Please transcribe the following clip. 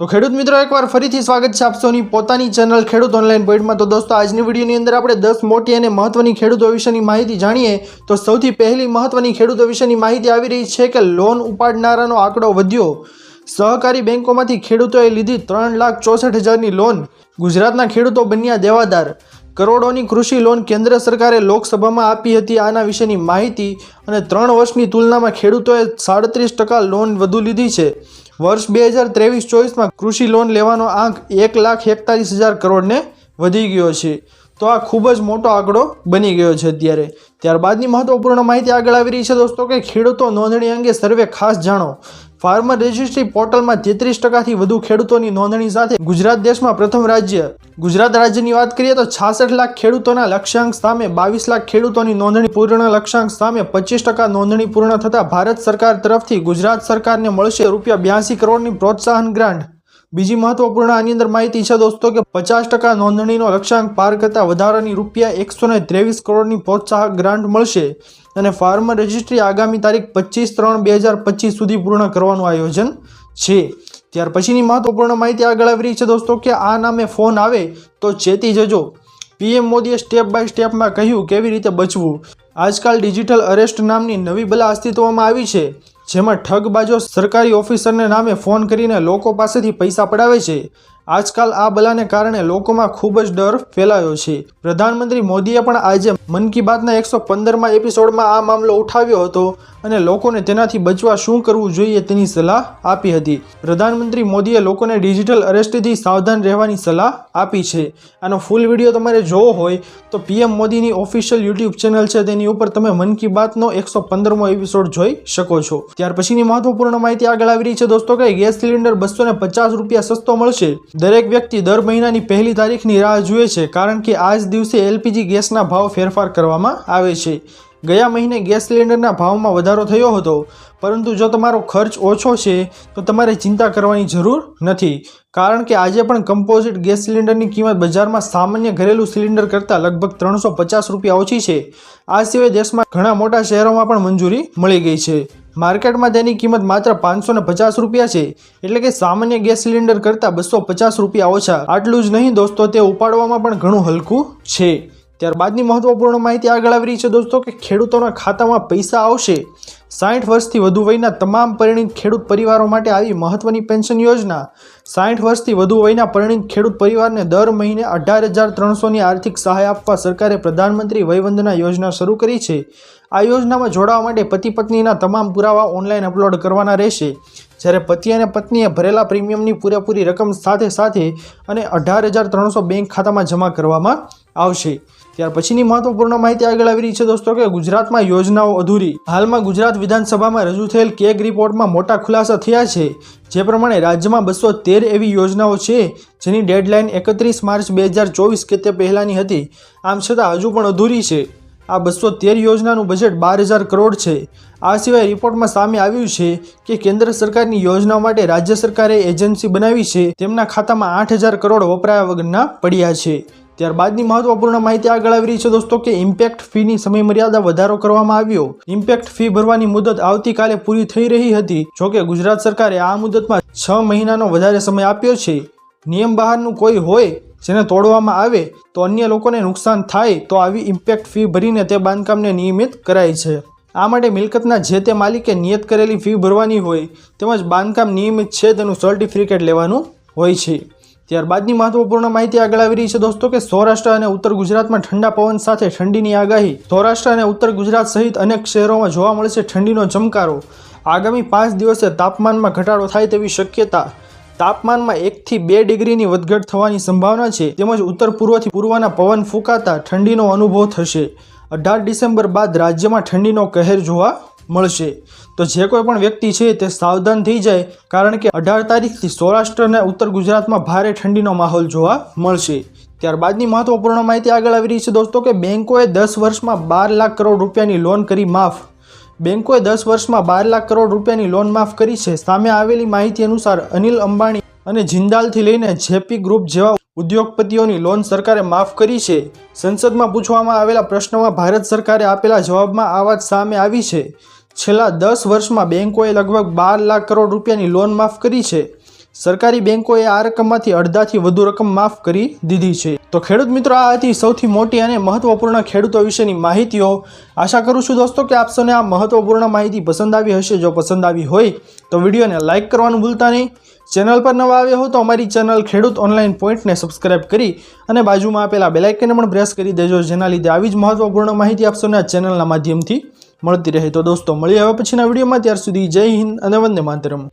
તો ખેડૂત મિત્રો, એકવાર ફરીથી સ્વાગત છે આપસોની પોતાની ચેનલ ખેડૂત ઓનલાઈન પોઈન્ટમાં તો દોસ્તો, આજની વિડીયોની અંદર આપણે દસ મોટી અને મહત્વની ખેડૂતો વિશેની માહિતી જાણીએ. તો સૌથી પહેલી મહત્વની ખેડૂતો વિશેની માહિતી આવી રહી છે કે લોન ઉપાડનારાનો આંકડો વધ્યો. સહકારી બેંકોમાંથી ખેડૂતોએ લીધી ત્રણ લાખ ચોસઠ હજારની લોન ગુજરાતના ખેડૂતો બન્યા દેવાદાર. કરોડોની કૃષિ લોન કેન્દ્ર સરકારે લોકસભામાં આપી હતી આના વિશેની માહિતી અને ત્રણ વર્ષની તુલનામાં ખેડૂતોએ સાડત્રીસ ટકા લોન વધુ લીધી છે. વર્ષ બે હજાર ત્રેવીસ ચોવીસમાં કૃષિ લોન લેવાનો આંક એક લાખ એકતાલીસ હજાર કરોડને વધી ગયો છે. તો આ ખૂબ જ મોટો આંકડો બની ગયો છે અત્યારે. ત્યારબાદની મહત્વપૂર્ણ માહિતી આગળ આવી રહી છે દોસ્તો કે ખેડૂતો નોંધણી અંગે સર્વે ખાસ જાણો. ફાર્મર રજિસ્ટ્રી પોર્ટલમાં તેત્રીસ ટકાથી વધુ ખેડૂતોની નોંધણી સાથે ગુજરાત દેશમાં પ્રથમ રાજ્ય ગુજરાત રાજ્યની વાત કરીએ તો છાસઠ લાખ ખેડૂતોના લક્ષ્યાંક સામે બાવીસ લાખ ખેડૂતોની નોંધણી પૂર્ણ. લક્ષ્યાંક સામે પચીસ ટકા નોંધણી પૂર્ણ થતાં ભારત સરકાર તરફથી ગુજરાત સરકારને મળશે રૂપિયા બ્યાસી કરોડની પ્રોત્સાહન ગ્રાન્ટ. બીજી મહત્વપૂર્ણ આની અંદર માહિતી છે દોસ્તો કે પચાસ ટકા નોંધણીનો લક્ષ્યાંક પાર કરતા વધારાની રૂપિયા એકસો ત્રેવીસ કરોડની પ્રોત્સાહક ગ્રાન્ટ મળશે અને ફાર્મર રજિસ્ટ્રી આગામી તારીખ પચીસ ત્રણ બે હજાર પચીસ સુધી પૂર્ણ કરવાનું આયોજન છે. ત્યાર પછીની મહત્વપૂર્ણ માહિતી આગળ આવી રહી છે દોસ્તો કે આ નામે ફોન આવે તો ચેતી જજો. પીએમ મોદીએ સ્ટેપ બાય સ્ટેપમાં કહ્યું કેવી રીતે બચવું. આજકાલ ડિજિટલ અરેસ્ટ નામની નવી બલા અસ્તિત્વમાં આવી છે, જેમાં ઠગબાજો સરકારી ઓફિસરને નામે ફોન કરીને લોકો પાસેથી પૈસા પડાવે છે. આજકાલ આ બલાને કારણે લોકોમાં ખૂબ જ ડર ફેલાયો છે. પ્રધાનમંત્રી મોદીએ પણ આજે મન કી બાતના એકસો પંદરમાં એપિસોડમાં આ મામલો ઉઠાવ્યો હતો અને લોકોને તેનાથી બચવા શું કરવું જોઈએ તેની સલાહ આપી હતી. પ્રધાનમંત્રી મોદીએ લોકોને ડિજિટલ અરેસ્ટથી સાવધાન રહેવાની સલાહ આપી છે. આનો ફૂલ વીડિયો તમારે જોવો હોય તો પીએમ મોદીની ઓફિશિયલ યુટ્યુબ ચેનલ છે. તેની ઉપર તમે મન કી બાતનો એકસો પંદરમો એપિસોડ જોઈ શકો છો. ત્યાર પછીની મહત્વપૂર્ણ માહિતી આગળ આવી રહી છે. દોસ્તો કે ગેસ સિલિન્ડર બસો પચાસ રૂપિયા સસ્તો મળશે? દરેક વ્યક્તિ દર મહિનાની પહેલી તારીખની રાહ જુએ છે, કારણ કે આ જ દિવસે એલપીજી ગેસના ભાવ ફેરફાર કરવામાં આવે છે. ગયા મહિને ગેસ સિલિન્ડરના ભાવમાં વધારો થયો હતો, પરંતુ જો તમારો ખર્ચ ઓછો છે, તો તમારે ચિંતા કરવાની જરૂર નથી, કારણ કે આજે પણ કમ્પોઝિટ ગેસ સિલિન્ડરની કિંમત બજારમાં સામાન્ય ઘરેલું સિલિન્ડર કરતાં લગભગ ત્રણસો પચાસ રૂપિયા ઓછી છે. આ સિવાય દેશમાં ઘણા મોટા શહેરોમાં પણ મંજૂરી મળી ગઈ છે. માર્કેટમાં તેની કિંમત માત્ર પાંચસો પચાસ રૂપિયા છે. એટલે કે સામાન્ય ગેસ સિલિન્ડર કરતાં બસો પચાસ રૂપિયા ઓછા. આટલું જ નહીં દોસ્તો, તે ઉપાડવામાં પણ ઘણું હલકું છે. ત્યારબાદની મહત્વપૂર્ણ માહિતી આગળ આવી રહી છે દોસ્તો કે ખેડૂતોના ખાતામાં પૈસા આવશે. સાઠ વર્ષથી વધુ વયના તમામ પરિણીત ખેડૂત પરિવારો માટે આવી મહત્વની પેન્શન યોજના. સાઠ વર્ષથી વધુ વયના પરિણીત ખેડૂત પરિવારને દર મહિને અઢાર હજાર ત્રણસોની આર્થિક સહાય આપવા સરકારે પ્રધાનમંત્રી વયવંદના યોજના શરૂ કરી છે. આ યોજનામાં જોડાવા માટે પતિ પત્નીના તમામ પુરાવા ઓનલાઈન અપલોડ કરવાના રહેશે. જ્યારે પતિ અને પત્નીએ ભરેલા પ્રીમિયમની પૂરેપૂરી રકમ સાથે સાથે અને અઢાર હજાર ત્રણસો બેંક ખાતામાં જમા કરવામાં આવશે. ત્યાર પછીની મહત્વપૂર્ણ માહિતી આગળ આવી રહી છે દોસ્તો કે ગુજરાતમાં યોજનાઓ અધૂરી. હાલમાં ગુજરાત વિધાનસભામાં રજૂ થયેલ કેગ રિપોર્ટમાં મોટા ખુલાસા થયા છે. જે પ્રમાણે રાજ્યમાં બસો તેર એવી યોજનાઓ છે, જેની ડેડલાઇન એકત્રીસ માર્ચ બે હજાર ચોવીસ કે તે પહેલાંની હતી. આમ છતાં હજુ પણ અધૂરી છે. આ બસો તેર યોજનાનું બજેટ બાર હજાર કરોડ છે. આ સિવાય રિપોર્ટમાં સામે આવ્યું છે કે કેન્દ્ર સરકારની યોજના માટે રાજ્ય સરકારે એજન્સી બનાવી છે. તેમના ખાતામાં આઠ હજાર કરોડ વપરાયા વગરના પડ્યા છે. ત્યારબાદની મહત્વપૂર્ણ માહિતી આગળ આવી રહી છે દોસ્તો કે ઇમ્પેક્ટ ફીની સમયમર્યાદા વધારો કરવામાં આવ્યો. ઇમ્પેક્ટ ફી ભરવાની મુદત આવતીકાલે પૂરી થઈ રહી હતી. જોકે ગુજરાત સરકારે આ મુદતમાં છ મહિનાનો વધારે સમય આપ્યો છે. નિયમ બહારનું કોઈ હોય, જેને તોડવામાં આવે, તો અન્ય લોકોને નુકસાન થાય, તો આવી ઇમ્પેક્ટ ફી ભરીને તે બાંધકામને નિયમિત કરાય છે. આ માટે મિલકતના જે તે માલિકે નિયત કરેલી ફી ભરવાની હોય તેમજ બાંધકામ નિયમિત છે તેનું સર્ટિફિકેટ લેવાનું હોય છે. ત્યારબાદની મહત્વપૂર્ણ માહિતી આગળ આવી રહી છે દોસ્તો કે સૌરાષ્ટ્ર અને ઉત્તર ગુજરાતમાં ઠંડા પવન સાથે ઠંડીની આગાહી. સૌરાષ્ટ્ર અને ઉત્તર ગુજરાત સહિત અનેક શહેરોમાં જોવા મળશે ઠંડીનો ચમકારો. આગામી પાંચ દિવસે તાપમાનમાં ઘટાડો થાય તેવી શક્યતા. તાપમાનમાં એકથી બે ડિગ્રીની વધઘટ થવાની સંભાવના છે તેમજ ઉત્તર પૂર્વથી પૂર્વના પવન ફૂંકાતા ઠંડીનો અનુભવ થશે. અઢાર ડિસેમ્બર બાદ રાજ્યમાં ઠંડીનો કહેર જોવા મળશે. તો જે કોઈ પણ વ્યક્તિ છે તે સાવધાન થઈ જાય, કારણ કે અઢાર તારીખથી સૌરાષ્ટ્ર અને ઉત્તર ગુજરાતમાં ભારે ઠંડીનો માહોલ જોવા મળશે. ત્યારબાદની મહત્વપૂર્ણ માહિતી આગળ આવી રહી છે દોસ્તો કે બેન્કોએ દસ વર્ષમાં બાર લાખ કરોડ રૂપિયાની લોન કરી માફ. બેન્કોએ દસ વર્ષમાં બાર લાખ કરોડ રૂપિયાની લોન માફ કરી છે. સામે આવેલી માહિતી અનુસાર અનિલ અંબાણી અને જિંદાલથી લઈને જેપી ગ્રુપ જેવા ઉદ્યોગપતિઓની લોન સરકારે માફ કરી છે. સંસદમાં પૂછવામાં આવેલા પ્રશ્નમાં ભારત સરકારે આપેલા જવાબમાં આ વાત સામે આવી છે. છેલ્લા દસ વર્ષમાં બેંકોએ લગભગ બાર લાખ કરોડ રૂપિયાની લોન માફ કરી છે. સરકારી બેંકોએ આ રકમમાંથી અડધાથી વધુ રકમ માફ કરી દીધી છે. તો ખેડૂત મિત્રો, આ હતી સૌથી મોટી અને મહત્વપૂર્ણ ખેડૂતો વિશેની માહિતીઓ. આશા કરું છું દોસ્તો કે આપસોને આ મહત્વપૂર્ણ માહિતી પસંદ આવી હશે. જો પસંદ આવી હોય, તો વિડીયોને લાઇક કરવાનું ભૂલતા નહીં. ચેનલ પર નવા આવ્યા હો, તો અમારી ચેનલ ખેડૂત ઓનલાઈન પોઈન્ટને સબસ્ક્રાઇબ કરી અને બાજુમાં આપેલા બેલાઇકને પણ પ્રેસ કરી દેજો, જેના લીધે આવી જ મહત્વપૂર્ણ માહિતી આપસોને આ ચેનલના માધ્યમથી મળતી રહે. તો દોસ્તો, મળીએ હવે પછીના વિડીયોમાં. ત્યાર સુધી જય હિન્દ અને વંદે માતરમ.